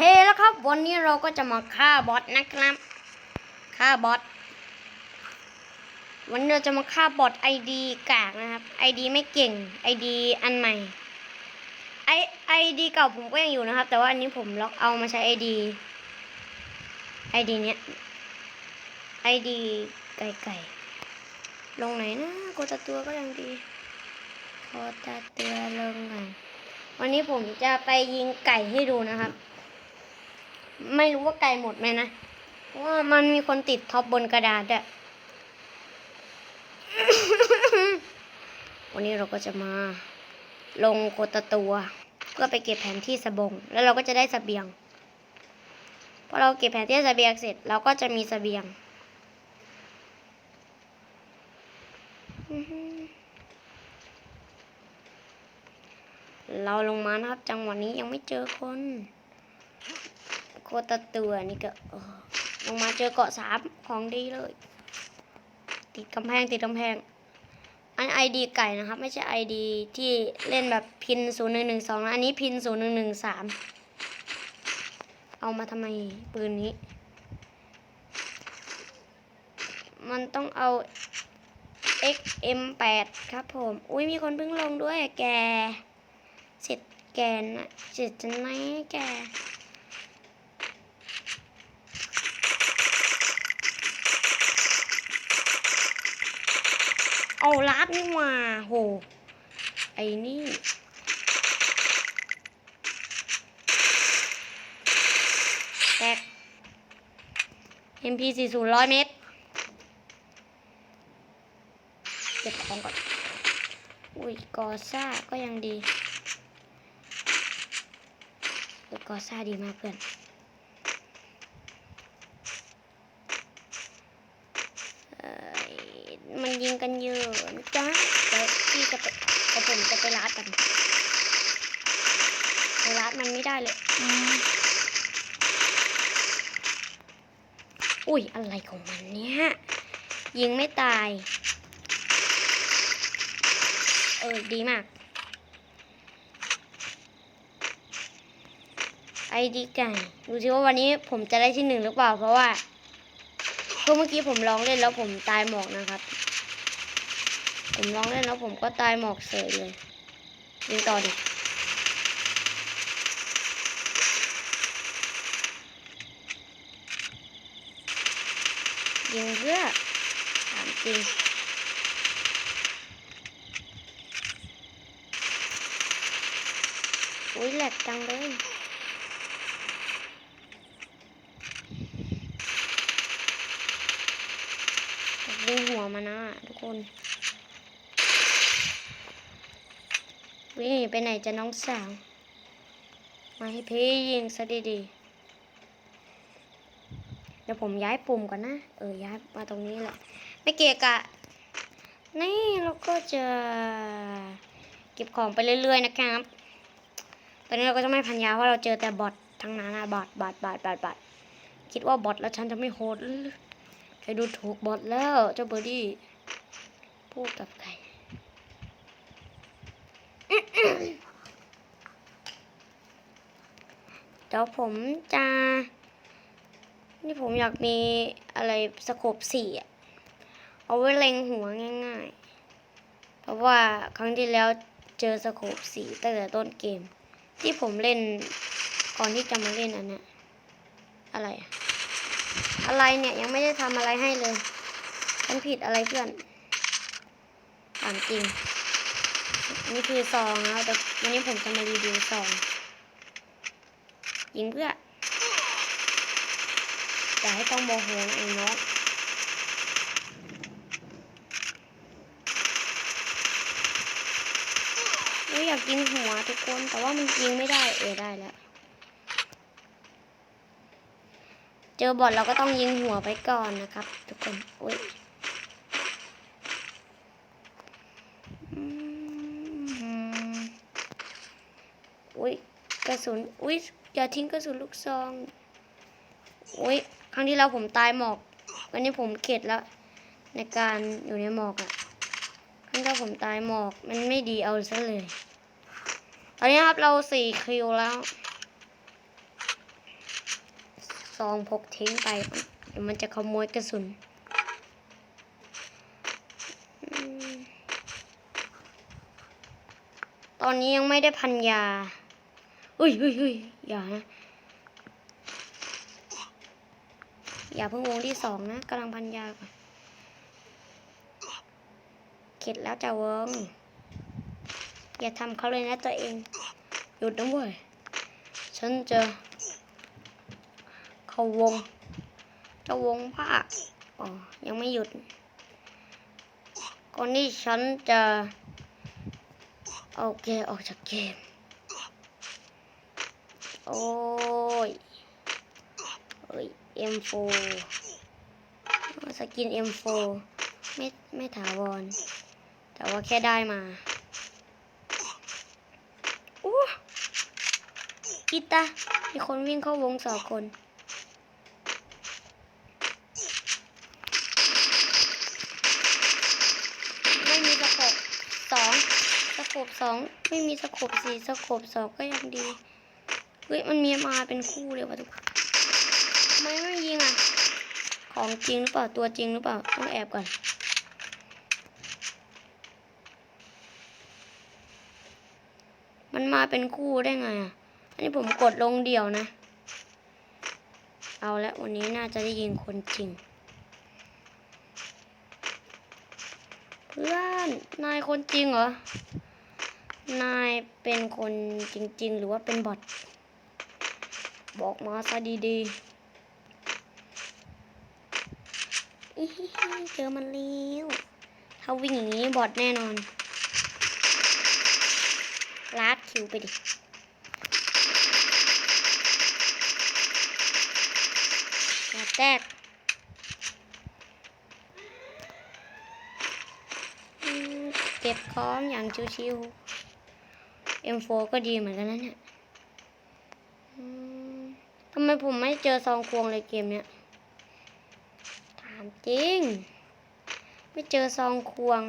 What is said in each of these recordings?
แล้วครับ วันนี้เราก็จะมาฆ่าบอทนะครับฆ่าบอทวันนี้เราจะมาฆ่าบอทไอดีกากนะครับไอดีไม่เก่งไอดีอันใหม่ไอไอดีเก่าผมก็ยังอยู่นะครับ แต่ว่าอันนี้ผมล็อกเอามาใช้ไอดีไอดีเนี้ยไอดีไก่ไก่ลงไหนนะกดตะตัวก็ยังดีกดตะตัวลงไหนวันนี้ผมจะไปยิงไก่ให้ดูนะครับ ไม่รู้ว่าไก่หมดไหมนะว่ามันมีคนติดท็อปบนกระดาษอะวันนี้เราก็จะมาลงโคตตัว เพื่อไปเก็บแผนที่สบง แล้วเราก็จะได้สเบียงพอเราเก็บแผนที่สเบียงเสร็จเราก็จะมีสเบียงเราลงมานะครับ จังหวะนี้ยังไม่เจอคน คตรตัวนี่ก็ลงมาเจอเกาะสามของดีเลย ติดกำแพงติดกำแพง อันไอดีไก่นะครับ ไม่ใช่ไอดีที่เล่นแบบพินศูนย์หนึ่งหนึ่งสองอันนี้พินศูนย์หนึ่งหนึ่งสามเอามาทำไมปืนนี้ มันต้องเอา XM8 ครับผม อุ้ยมีคนเพิ่งลงด้วยแกเสร็จแกนะเสร็จจะไหนแก เอาลาดนี่มาโห ไอ้นี่แตก MP 4 0 0เมตร เก็บของก่อน อุ้ยกอซ่าก็ยังดีเออกอซ่าดีมากเพื่อน เอ่ยมันยิงกันเยอะนะจ๊ะเดี๋ยวพี่ จะไปเดี๋ยวผมจะไปรัดกันไปรัดมันไม่ได้เลยอืมอุ้ยอะไรของมันเนี่ย ยิงไม่ตาย เออ ดีมาก ไอดีไก่ดูสิว่าวันนี้ผมจะได้ที่หนึ่งหรือเปล่า เพราะว่าคือเมื่อกี้ผมลองเล่นแล้วผมตายหมอกนะครับ ผมลองเล่นแล้วผมก็ตายหมอกเสยเลยยิงต่อดิยิงเพื่อถามจริงอุ้ยแหลกจังเลยดึงหัวมานะทุกคน วิ่งห นี่ไปไหนจะน้องสาวมาให้พี่ยิงซะดีๆเดี๋ยวผมย้ายปุ่มก่อนนะ เออย้ายมาตรงนี้แหละ ไม่เกะกะ นี่เราก็จะเก็บของไปเรื่อยๆนะครับ ตอนนี้เราก็จะไม่พันยาเพราะเราเจอแต่บอททั้งนั้นนะบอทบอทบอทบอทบอทคิดว่าบอทแล้วฉันจะไม่โหดใครดูถูกบอทแล้วเจ้าเบอร์ดี้พูดกับใคร เดี๋ยวผมจะ นี่ผมอยากมีอะไรสโคปสี่อะเอาไว้เล็งหัวง่ายๆ เพราะว่าครั้งที่แล้วเจอสโคปสี่ตั้งแต่ต้นเกม ที่ผมเล่นก่อนที่จะมาเล่นอันเนี้ยอะไร อะอะไรเนี่ยยังไม่ได้ทำอะไรให้เลยฉันผิดอะไรเพื่อนถามจริง นี่คือซองนะแต่วันนี้ผมจะมารีวิวซอง ยิงเพื่ออย่าให้ต้องโมโหนไอ้น้องเราอยากยิงหัวทุกคน แต่ว่ามันยิงไม่ได้ เออได้แล้ว เจอบอทเราก็ต้องยิงหัวไปก่อนนะครับ ทุกคน อุ้ยอืมอุ้ยก ระสุนอุ้ยอย่าทิ้งกระสุนลูกซองอุ้ยครั้งที่แล้วผมตายหมอก วันนี้ผมเข็ดแล้ว ในการอยู่ในหมอกอะ่ะครั้งที่ผมตายหมอกมันไม่ดีเอาซะเลยตอนนี้ครับเราสี่คิวแล้วซองพกทิ้งไปเดี๋ยวมันจะขโมยกระสุนตอนนี้ยังไม่ได้พันยา อุ้ยอุ้ยอุ้ยอย่านะ อย่าเพิ่งวงที่สองนะกำลังพันยาก่อนเข็ดแล้วจะวง อย่าทำเขาเลยนะตัวเอง หยุดนะเว้ย ฉันจะ เขาวง จะวงผ้าอ๋อ ยังไม่หยุดก่อนที่ฉันจะ เอาเกมออกจากเกม โอ้ยเอ้ย M4 สกิน M4 ไม่ไม่ถาวร แต่ว่าแค่ได้มาอู้กีตามีคนวิ่งเข้าวงสองคนไม่มีสโคบสองสโคบสองไม่มีสโคบสี่สโคบสองก็ยังดี ฮ้ยมันมีมาเป็นคู่เลยวะทุกคนทำไมไม่ยิงอะ ของจริงหรือเปล่าตัวจริงหรือเปล่าต้องแอบก่อนมันมาเป็นคู่ได้ไงอะ อันนี้ผมกดลงเดี่ยวนะ เอาละวันนี้น่าจะได้ยิงคนจริง เพื่อน นายคนจริงเหรอ นายเป็นคนจริง ๆ หรือว่าเป็นบอท บอกมาซะดีๆเจอมันแล้วถ้าวิ่งอย่างนี้บอทแน่นอนลากคิวไปดิอย่าแตกเก็บของอย่างชิวๆ M4 ก็ดีเหมือนกันนะเนี่ย ทำไมผมไม่เจอซองควงเลยเกมเนี้ย ถามจริง ไม่เจอซองควง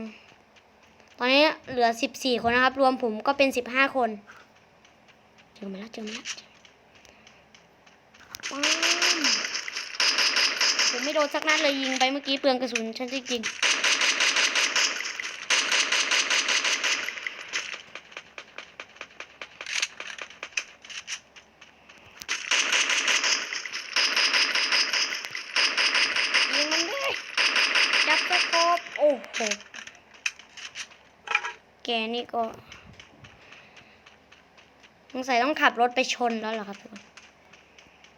ตอนนี้เหลือสิบสี่คนนะครับ รวมผมก็เป็นสิบห้าคน เจอมาแล้วเจอมาแล้วผมไม่โดนสักนัดเลยยิงไปเมื่อกี้เปลืองกระสุนฉันจริงๆยิงมันด้วยจับสโคบโอ้โห แกนี่ก็สงสัยต้องขับรถไปชนแล้วเหรอครับทุกคน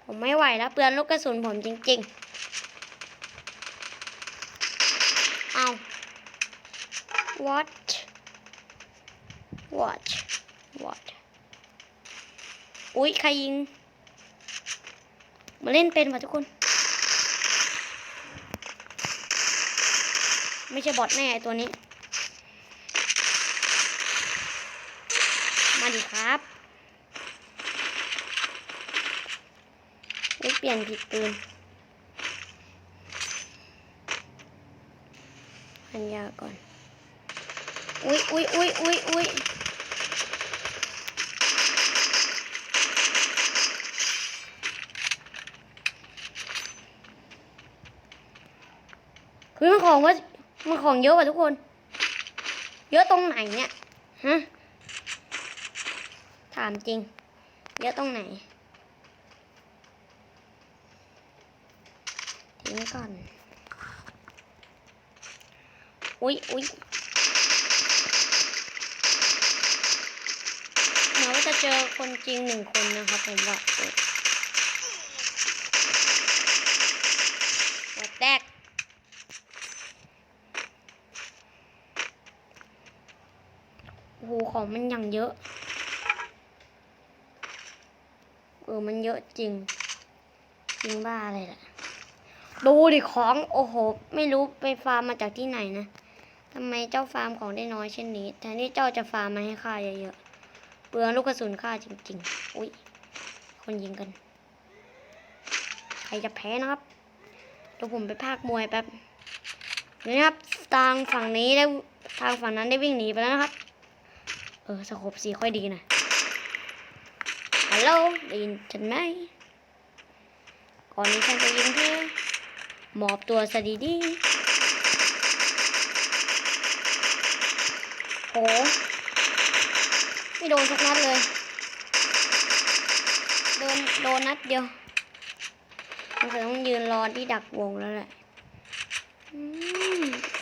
ผมไม่ไหวแล้วเปลือนลูกกระสุนผมจริง ๆ เอา what what what อุ๊ย ใครยิง มาเล่นเป็นว่ะทุกคน ไม่ใช่บอทแน่ไอตัวนี้ มาดิ ครับไม่เปลี่ยนผิดปืนพันยาก่อน อุ้ยอุ้ยอุ้ยอุ้ยอุ้ยคือมันของว่ามันของเยอะกว่าทุกคน เยอะตรงไหนเนี่ย ฮะ ถามจริง เยอะตรงไหน ทิ้งก่อน อุ๊ยอุ๊ยเหมือนว่าจะเจอคนจริงหนึ่งคนนะครับผมว่าหัวแตกโอ้โหของมันอย่างเยอะ เออมันเยอะจริง จริงบ้าอะไรล่ะดูดิของโอ้โห ไม่รู้ไปฟาร์มมาจากที่ไหนนะทำไมเจ้าฟาร์มของได้น้อยเช่นนี้แทนที่เจ้าจะฟาร์มมาให้ข้าเยอะๆเปลืองลูกกระสุนข้าจริง ๆ อุ้ยคนยิงกัน ใครจะแพ้นะครับเดี๋ยวผมไปพากมวยแป๊บเดี๋ยครับทางฝั่งนี้ได้ทางฝั่งนั้นได้วิ่งหนีไปแล้วนะครับ เออสโคบสีค่อยดีหนะ ฮัลโหลได้ยินฉันไหมก่อนนี้ฉันจะยิงเธอหมอบตัวซะดีๆโหไม่โดนสักนัดเลย โดนโดนนัดเดียวสงสัยต้องยืนรอที่ดักวงแล้วแหละ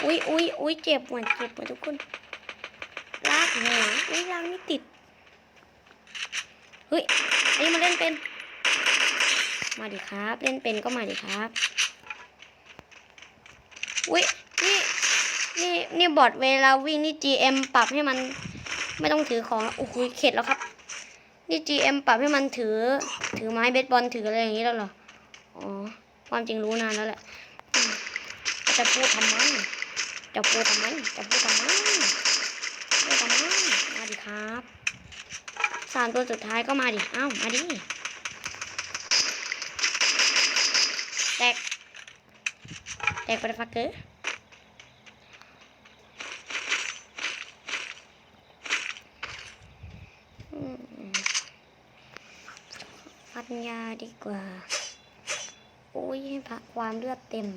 อุ้ยอุ้ยอุ้ยเจ็บเหมือนเจ็บเหมือนทุกคนลากหัวอุ้ยลากไม่ติด เฮ้ยอันนี้มาเล่นเป็น มาดิครับ เล่นเป็นก็มาดิครับอุ้ยนี่นี่นี่บอดเวลาวิ่งนี่ GM ปรับให้มันไม่ต้องถือของแล้วโอ้โหเข็ดแล้วครับ นี่ GM ปรับให้มันถือ ถือไม้เบสบอลถืออะไรอย่างนี้แล้วเหรออ๋อความจริงรู้นานแล้วแหละจะพูดทำไมจะพูดทำไมจะพูดทำไมพูดทำไมมาดิครับ สามตัวสุดท้ายก็มาดิ เอ้า มาดิ แตก แตกไปฟักเกอร์ฟันยาดีกว่า โอ้ยพระความเลือดเต็ม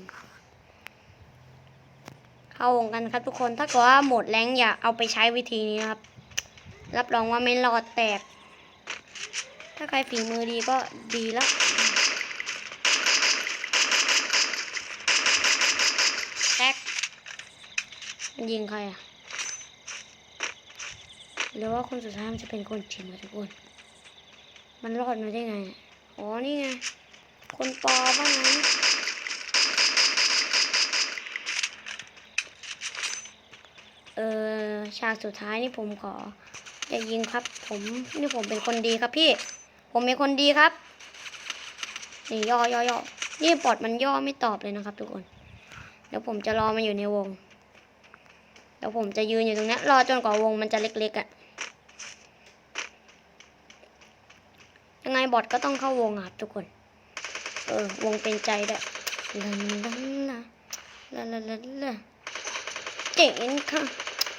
เข้าวงกันครับทุกคน ถ้าเกิดว่าหมดแรงอย่าเอาไปใช้วิธีนี้นะครับ รับรองว่าไม่รอดแตก ถ้าใครฝีมือดีก็ดีแล้วแตกมันยิงใครอะหรือว่าคนสุดท้ายมันจะเป็นคนจริงวะทุกคน มันรอดมาได้ไง อ๋อ นี่ไง คนปอบ้างไงเออฉากสุดท้ายนี่ผมขอ อย่ายิงครับ ผมนี่ผมเป็นคนดีครับพี่ ผมเป็นคนดีครับ นี่ย่อย่อย่อนี่ปอดมันย่อไม่ตอบเลยนะครับทุกคน เดี๋ยวผมจะรอมันอยู่ในวง เดี๋ยวผมจะยืนอยู่ตรงนี้รอจนกว่าวงมันจะเล็กๆอะ่ะ ยังไงบอทก็ต้องเข้าวงครับทุกคน เออ วงเป็นใจด้วยลันลันละลาลาลาลาเจนค่ะ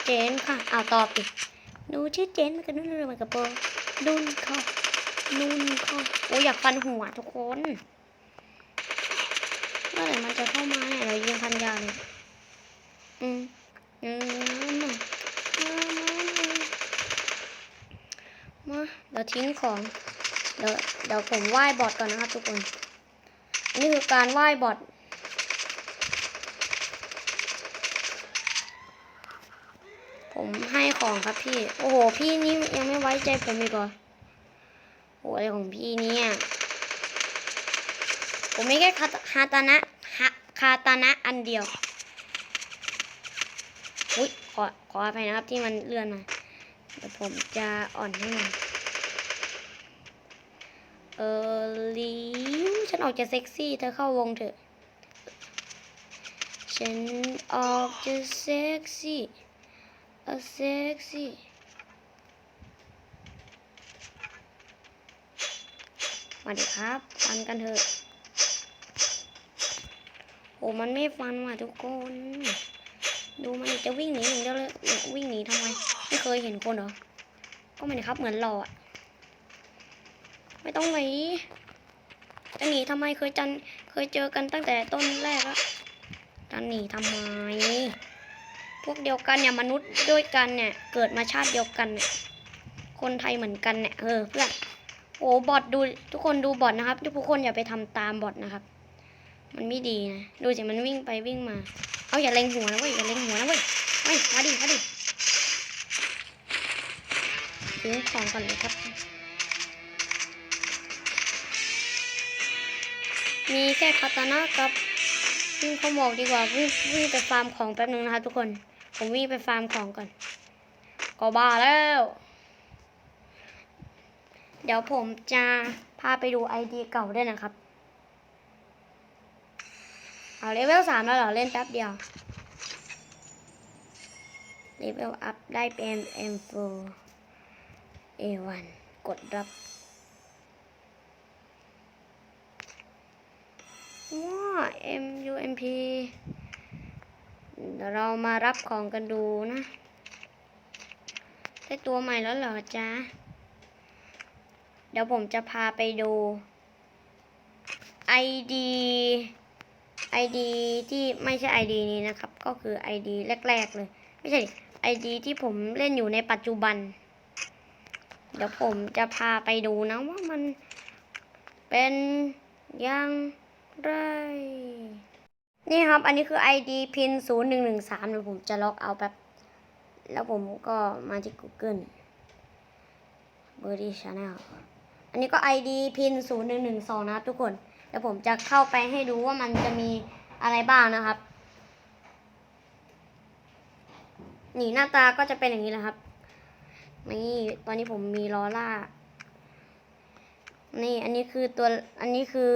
เจนค่ะ เอาตอบดิ หนูชื่อเจนมันก็นุ่นเลยมันกับโปนุ่นค่ะนุ่นค่ะโอ้อยากฟันหัวทุกคนเมื่อไหร่มันจะเข้ามาเนี่ยเรายิงพันยาเลยอืมอืมมามาเดี๋ยวทิ้งของเดี๋ยวเดี๋ยวผมไหว้บอทก่อนนะครับทุกคนนนี้คือการไหว้บอท ผมให้ของครับพี่ โอ้โห พี่นี่ยังไม่ไว้ใจผมอีกเหรอโอ้อะไรของพี่เนี่ย ผมไม่แค่คาคาตานะฮะคาตานะอันเดียว อุ้ยขอขออภัยนะครับที่มันเลื่อนมาเดี๋ยวผมจะอ่อนให้มันเออลิวฉันออกจะเซ็กซี่ เธอเข้าวงเถอะ ฉันออกจะเซ็กซี่ เออเซ็กซี่มาดิครับ ฟันกันเถอะ โอ้มันไม่ฟันว่ะทุกคน ดูมันจะวิ่งหนีอย่างเดียวเลย วิ่งหนีทำไม ไม่เคยเห็นคนเหรอ ก็ม่นครับเหมือนเราอะไม่ต้องหนีจะหนีทำไมเคยจันเคยเจอกันตั้งแต่ต้นแรกแล้วจะหนีทำไม พวกเดียวกันเนี่ยมนุษย์ด้วยกันเนี่ย เกิดมาชาติเดียวกันเนี่ยคนไทยเหมือนกันเนี่ยเออเพื่อนโอ้บอทดูทุกคนดูบอทนะครับ ทุกคนอย่าไปทำตามบอทนะครับ มันไม่ดีนะดูสิมันวิ่งไปวิ่งมา เอาอย่าเล็งหัวนะเว้ยอย่าเล็งหัวนะเว้ยเฮ้ยมาดิมาดิทิ้งของก่อนเลยครับ มีแค่คาตานะกับวิ่งเขาบอกดีกว่าวิ่งวิ่งไปฟาร์มของแป๊บนึงนะคะทุกคน ผมวิ่งไปฟาร์มของก่อน ก็บ้าแล้ว เดี๋ยวผมจะพาไปดูไอดีเก่าด้วยนะครับ เอาเลเวลสามแล้วเหรอ เล่นแป๊บเดียว เลเวลอัพได้เป็น M4 A1 กดรับว้า MUMP เดี๋ยวเรามารับของกันดูนะได้ตัวใหม่แล้วเหรอจ๊ะ เดี๋ยวผมจะพาไปดูไอ ID ID ที่ไม่ใช่ ID นี้นะครับ ก็คือ ID แรก ๆ เลย ไม่ใช่ ID ที่ผมเล่นอยู่ในปัจจุบัน เดี๋ยวผมจะพาไปดูนะว่ามันเป็นย่างไร นี่ครับ อันนี้คือ ID pin 0 1 1 3เดี๋ยวผมจะล็อกเอาแบบแล้วผมก็มาที่ Google b i r d y Channel อันนี้ก็ ID pin 0 1 1 2นะครับทุกคนเดี๋ยวผมจะเข้าไปให้ดูว่ามันจะมีอะไรบ้างนะครับ นี่หน้าตาก็จะเป็นอย่างนี้แหละครับ นี่ ตอนนี้ผมมีลอล่า นี่อันนี้คือตัวอันนี้คือ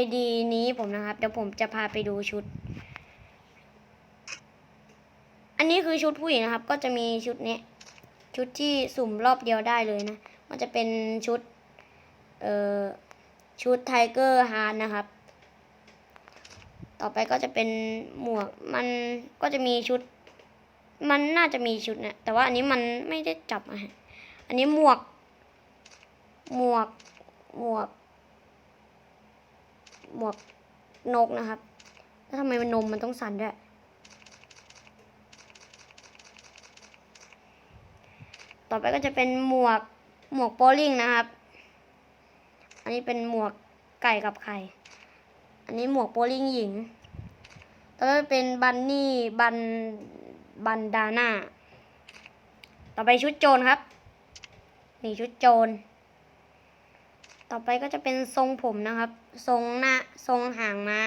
ID นี้ผมนะครับ เดี๋ยวผมจะพาไปดูชุด อันนี้คือชุดผู้หญิงนะครับ ก็จะมีชุดนี้ชุดที่สุ่มรอบเดียวได้เลยนะ มันจะเป็นชุด เอ่อ ชุดไทเกอร์ฮาร์ดนะครับ ต่อไปก็จะเป็นหมวก มันก็จะมีชุด มันน่าจะมีชุดนะ แต่ว่าอันนี้มันไม่ได้จับมาให้อันนี้หมวก หมวก หมวก หมวกนกนะครับ แล้วทำไมมันนมมันต้องสั่นด้วย ต่อไปก็จะเป็นหมวกหมวกโปลิงนะครับ อันนี้เป็นหมวกไก่กับไข่ อันนี้หมวกโปลิงหญิง ต่อไปเป็นบันนี่บันบันดาน่า ต่อไปชุดโจรครับ นี่ชุดโจร ต่อไปก็จะเป็นทรงผมนะครับ ทรงหน้าทรงหางม้า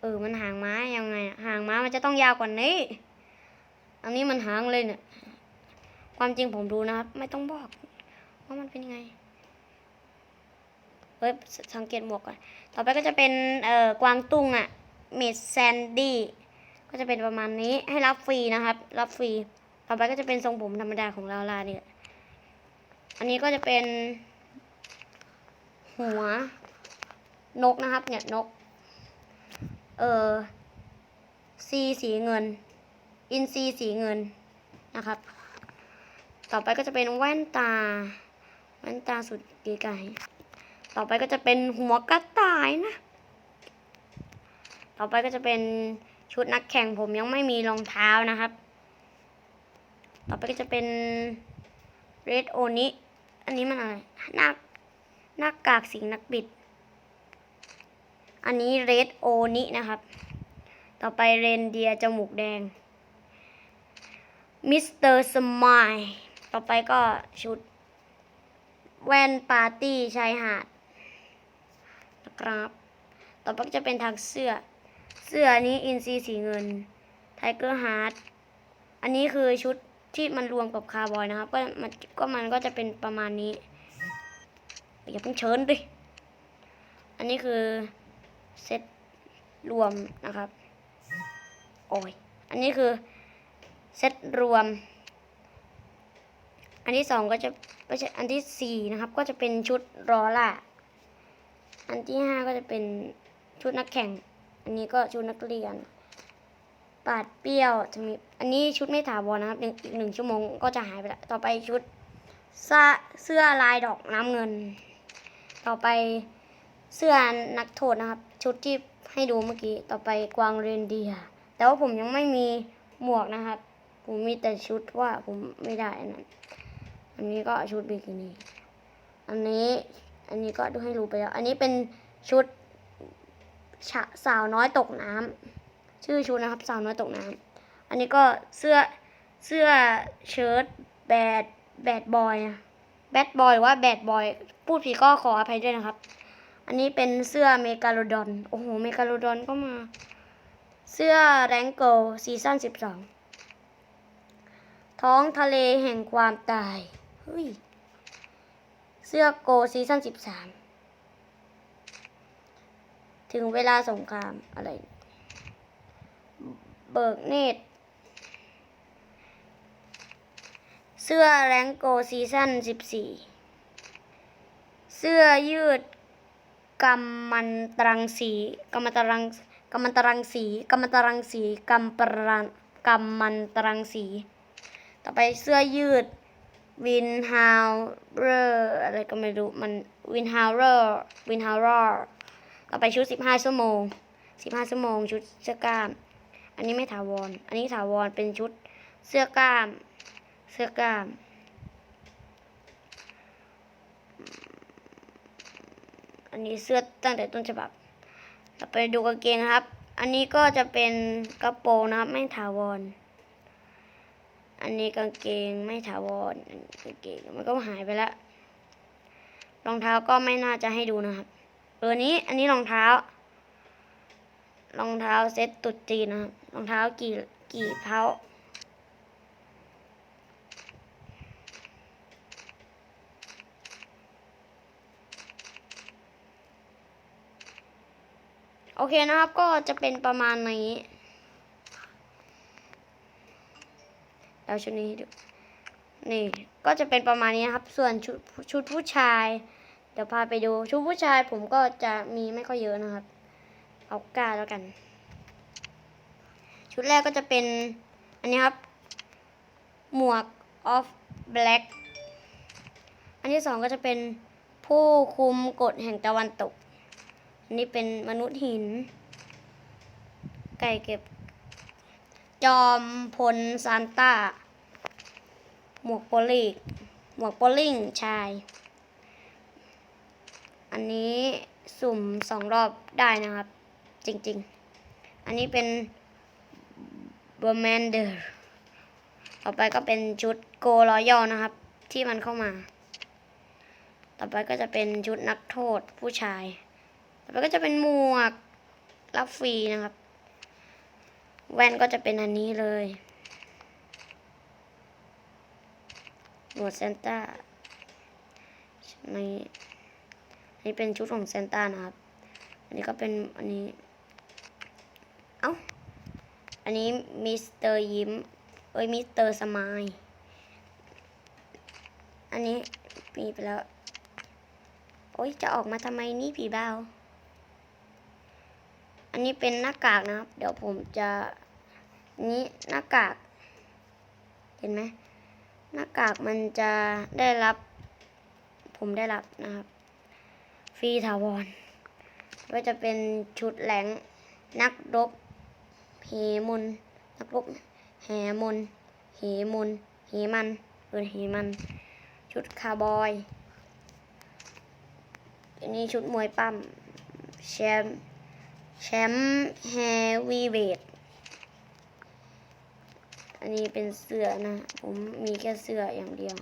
เออ มันหางม้ายังไง หางม้ามันจะต้องยาวกว่านี้ อันนี้มันหางเลยเนี่ย ความจริงผมดูนะครับ ไม่ต้องบอกว่ามันเป็นยังไง เฮ้ยสสังเกตหมวกก่อน ต่อไปก็จะเป็น เอ่อ กวางตุ้งอะเมดแซนดี้ ก็จะเป็นประมาณนี้ ให้รับฟรีนะครับ รับฟรี ต่อไปก็จะเป็นทรงผมธรรมดาของลาลาเนี่ย อันนี้ก็จะเป็น หัวนกนะครับ เนี่ยนก เออซีสีเงิน อินซีสีเงินนะครับ ต่อไปก็จะเป็นแว่นตา แว่นตาสุดเก๋ไก่ต่อไปก็จะเป็นหัวกระต่ายนะ ต่อไปก็จะเป็นชุดนักแข่งผมยังไม่มีรองเท้านะครับ ต่อไปก็จะเป็นเรดโอนิอันนี้มันอะไรหน้า หน้ากากสิงนักบิด อันนี้เรดโอนินะครับ ต่อไปเรนเดียจมูกแดง มิสเตอร์สมายต่อไปก็ชุด แว่นปาร์ตี้ชายหาดนะครับ ต่อไปก็จะเป็นทางเสื้อ เสื้อนี้อินซีสีเงิน ไทเกอร์ฮาร์ดอันนี้คือชุดที่มันรวมกับคาร์บอยนะครับ ก็มันก็มันก็จะเป็นประมาณนี้ อย่าเพิ่งเชิญดิ อันนี้คือเซตรวมนะครับ โอ้ย อันนี้คือเซตรวม อันที่สองก็จะไม่ใช่อันที่สี่นะครับ ก็จะเป็นชุดรอล่า อันที่ห้าก็จะเป็นชุดนักแข่ง อันนี้ก็ชุดนักเรียน ปาดเปรี้ยวจะมี อันนี้ชุดไม่ถาวรนะครับหนึ่งอีกหนึ่งชั่วโมงก็จะหายไปแล้วต่อไปชุดเสื้อลายดอกน้ำเงิน ต่อไปเสื้อนักโทษนะครับ ชุดที่ให้ดูเมื่อกี้ ต่อไปกวางเรนเดียแต่ว่าผมยังไม่มีหมวกนะครับ ผมมีแต่ชุดว่าผมไม่ได้อันนั้นอันนี้ก็ชุดบิกินี่อันนี้อันนี้ก็ดูให้รู้ไปแล้ว อันนี้เป็นชุดชสาวน้อยตกน้ำชื่อชุดนะครับ สาวน้อยตกน้ำอันนี้ก็เสื้อเสื้อเชิ้ตแบดแบดบอย แบดบอยว่าแบดบอยพูดผิดก็ขออภัยด้วยนะครับ อันนี้เป็นเสื้อเมกาโลดอน โอ้โห เมกาโลดอนก็มา เสื้อแรงเกิลซีซั่นสิบสองท้องทะเลแห่งความตาย เฮ้ย เสื้อโกซีซั่นสิบสามถึงเวลาสงครามอะไร เบิกเนตร เสื้อแรงโกซีซั่นสิบสี่เสื้อยืดกำมันตรังสีกำมันตรังกำมันตรังสีกำมันตรังสีกำปรังกำมันตรังสี ต่อไปเสื้อยืดวินฮาวเรอร์อะไรก็ไม่รู้มันวินฮาวเรอร์วินฮาวเรอร์ต่อไปชุดสิบห้าชั่วโมงสิบห้าชั่วโมงชุดเสื้อกล้าม อันนี้ไม่ถาวร อันนี้ถาวรเป็นชุดเสื้อกล้าม เสื้อกล้ามอันนี้เสื้อตั้งแต่ต้นฉบับต่อไปดูกางเกงครับ อันนี้ก็จะเป็นกระโปรงนะครับ ไม่ถาวร อันนี้กางเกงไม่ถาวรกางเกงมันก็หายไปแล้วรองเท้าก็ไม่น่าจะให้ดูนะครับเออนี้อันนี้รองเท้ารองเท้าเซ็ตตุดจีนนะครับรองเท้ากี่กี่เท้า อเคนะครับก็จะเป็นประมาณนี้แล้วชุดนี้ดูนี่ก็จะเป็นประมาณนี้นะครับ ส่วนชุดชุดผู้ชาย เดี๋ยวพาไปดูชุดผู้ชายผมก็จะมีไม่ค่อยเยอะนะครับ เอากล้าแล้วกัน ชุดแรกก็จะเป็นอันนี้ครับ หมวก of black อันที่สองก็จะเป็นผู้คุมกฎแห่งตะวันตก นนี้เป็นมนุษย์หิน ไก่เก็บ จอมพลซานต้า หมวกโปลิกหมวกโปลิงชาย อันนี้สุ่มสองรอบได้นะครับ จริงๆ อันนี้เป็นบ r แมนเดอร์ต่อไปก็เป็นชุดโกรอยอนะครับ ที่มันเข้ามา ต่อไปก็จะเป็นชุดนักโทษผู้ชาย ไปก็จะเป็นหมวกรับฟรีนะครับ แว่นก็จะเป็นอันนี้เลย หมวดเซนต้าในอันนี้เป็นชุดของเซนต้านะครับ อันนี้ก็เป็นอันนี้ เอ้า อันนี้มิสเตอร์ยิ้ม เอ้ยมิสเตอร์สมายอันนี้มีไปแล้ว โอ้ยจะออกมาทำไมนี่ผีบ้าว อันนี้เป็นหน้ากากนะครับ เดี๋ยวผมจะนี้หน้ากาก เห็นไหมหน้ากากมันจะได้รับ ผมได้รับนะครับ ฟรีถาวรก็จะเป็นชุดแหลงนักรบเหมุนนักรบแหมุนเหมุนเหมันเออเหมัน ชุดคาร์บอยอันนี้ชุดมวยปั้มแชมป์ แชมป์แฮวีเวทอันนี้เป็นเสื้อนะ ผมมีแค่เสื้ออย่างเดียว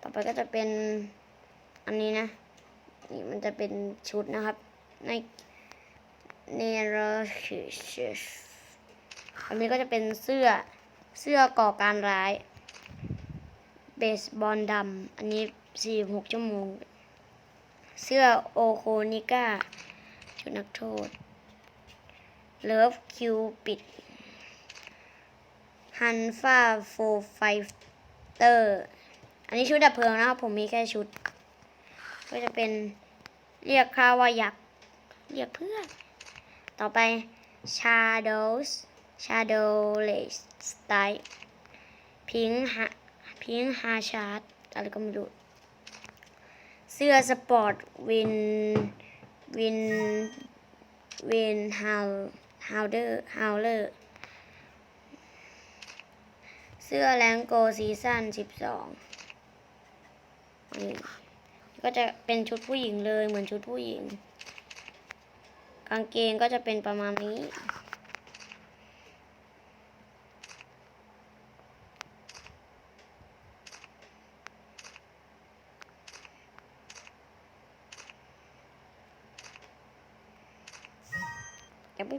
ต่อไปก็จะเป็นอันนี้นะ นี่มันจะเป็นชุดนะครับ ในเนรชิชอันนี้ก็จะเป็นเสื้อเสื้อก่อการร้าย เบสบอลดำ อันนี้สี่หกชั่วโมง เสื้อโอโคนิก้าชุดนักโทษ เลิฟคิวปิด ฮันฟ้าโฟไฟเตอร์ อันนี้ชุดดับเพลิงนะครับ ผมมีแค่ชุด ก็จะเป็นเรียกค่าว่ายักษ์เรียกเพื่อน ต่อไป Shadows Shadowless Style พิงฮะพิงฮาชาร์ดอะไรก็ไม่รู้ สื้อสปอร์ตวินวินวินฮาวฮาวเดอร์ฮาวเลอร์เสื้อแรงโกซีซั่นสิบสองก็จะเป็นชุดผู้หญิงเลยเหมือนชุดผู้หญิง กางเกงก็จะเป็นประมาณนี้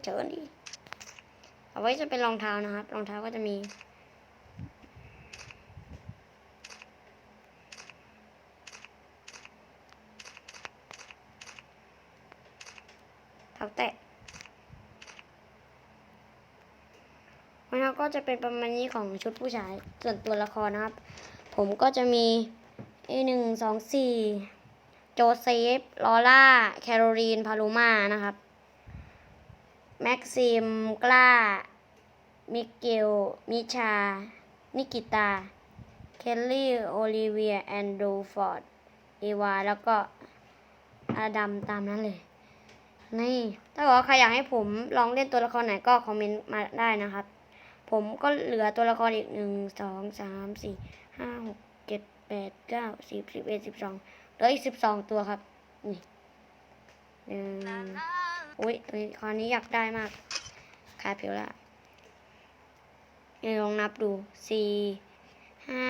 เฉินดิเอาไว้จะเป็นรองเท้านะครับ รองเท้าก็จะมีเท้าแตะนะครับก็จะเป็นประมาณนี้ของชุดผู้ชายส่วนตัวละครนะครับ ผมก็จะมี A หนึ่งสองสี่โจเซฟ ลอร่า แคโรลีน พาลูมานะครับ แม็กซิม กล้า มิเกล มิชา นิกิตา เคลลี่ โอลิเวีย แอนดูฟอร์ด เอวา แล้วก็าดำตามนั้นเลย นี่ ถ้าบอกว่าใครอยากให้ผมลองเล่นตัวละครไหนก็คอมเมนต์มาได้นะครับ ผมก็เหลือตัวละครอีกหนึ่งสองสามสี่ห้าหกเจ็ดแปดเก้าสิบสิบเอ็ดสิบสองเหลืออีกสิบสองตัวครับ นี่หนึ่ง อุ้ยตัวนี้คราวนี้อยากได้มากคาเพลล่าลองนับดูสี่ห้า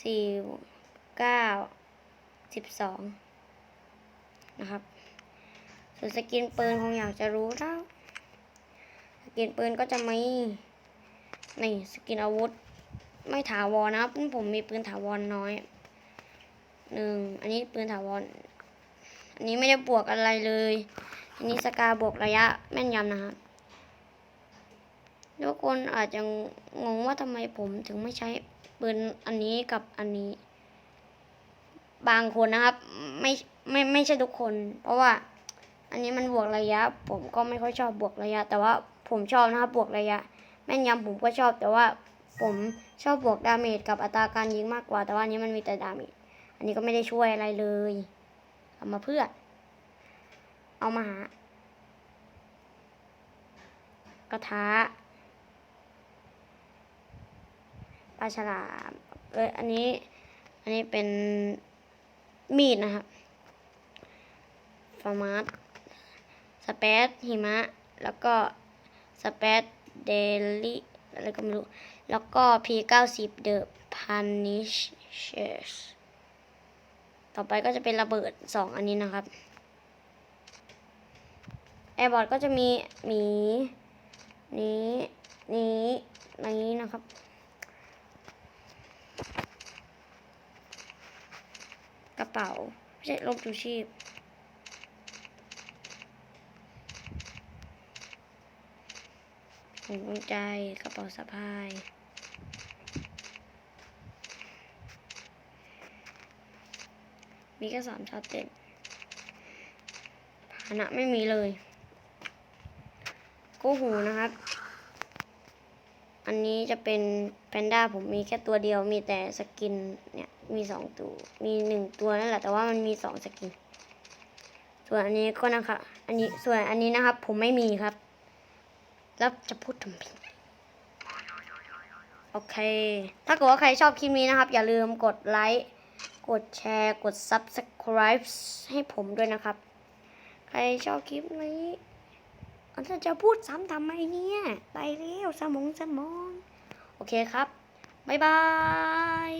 สี่เก้าสิบสองนะครับส่วนสกินปืนคงอยากจะรู้แล้วสกินปืนก็จะมีนี่สกินอาวุธ ไม่ถาวรนะครับผมมีปืนถาวรน้อยหนึ่งอันนี้ปืนถาวร อันนี้ไม่ได้บวกอะไรเลย อันนี้สกาบวกระยะแม่นยำนะครับทุกคนอาจจะงงว่าทำไมผมถึงไม่ใช้ปืนอันนี้กับอันนี้ บางคนนะครับไม่ไม่ไม่ใช่ทุกคน เพราะว่า อันนี้มันบวกระยะ ผมก็ไม่ค่อยชอบบวกระยะ แต่ว่าผมชอบนะครับบวกระยะ แม่นยำผมก็ชอบแต่ว่าผมชอบบวกดาเมจกับอัตราการยิงมากกว่า แต่ว่านี้มันมีแต่ดาเมจ อันนี้ก็ไม่ได้ช่วยอะไรเลย เอามาเพื่อ เอามาหากระทะปลาฉลามเอยอันนี้ อันนี้เป็นมีดนะครับฟาร์มาสสเปซหิมะ แล้วก็สเปซเดลิอะไรก็ไม่รู้ แล้วก็ P90 The Punishers ต่อไปก็จะเป็นระเบิดสองอันนี้นะครับแอร์บอร์ดก็จะมีหมี นี้นี้นี้นะครับ กระเป๋าไม่ใช่ร่มชูชีพถุงกุญแจกระเป๋าสะพาย มีแค่สามชาติเต็มภานะไม่มีเลยกู้หูนะครับ อันนี้จะเป็นแพนด้าผมมีแค่ตัวเดียว มีแต่สกินเนี่ยมีสองตัว มีหนึ่งตัวนั่นแหละแต่ว่ามันมีสองสกิน ส่วนอันนี้ก็นะคะอันนี้ส่วนอันนี้นะครับ ผมไม่มีครับ แล้วจะพูดทำไมโอเค ถ้าเกิดว่าใครชอบคลิปนี้นะครับ อย่าลืมกดไลค์ กดแชร์ กด subscribe ให้ผมด้วยนะครับ ใครชอบคลิปนี้อันจะจะพูดซ้ำทำไมเนี่ย ไปเร็วสมองสมอง โอเคครับ บ๊ายบาย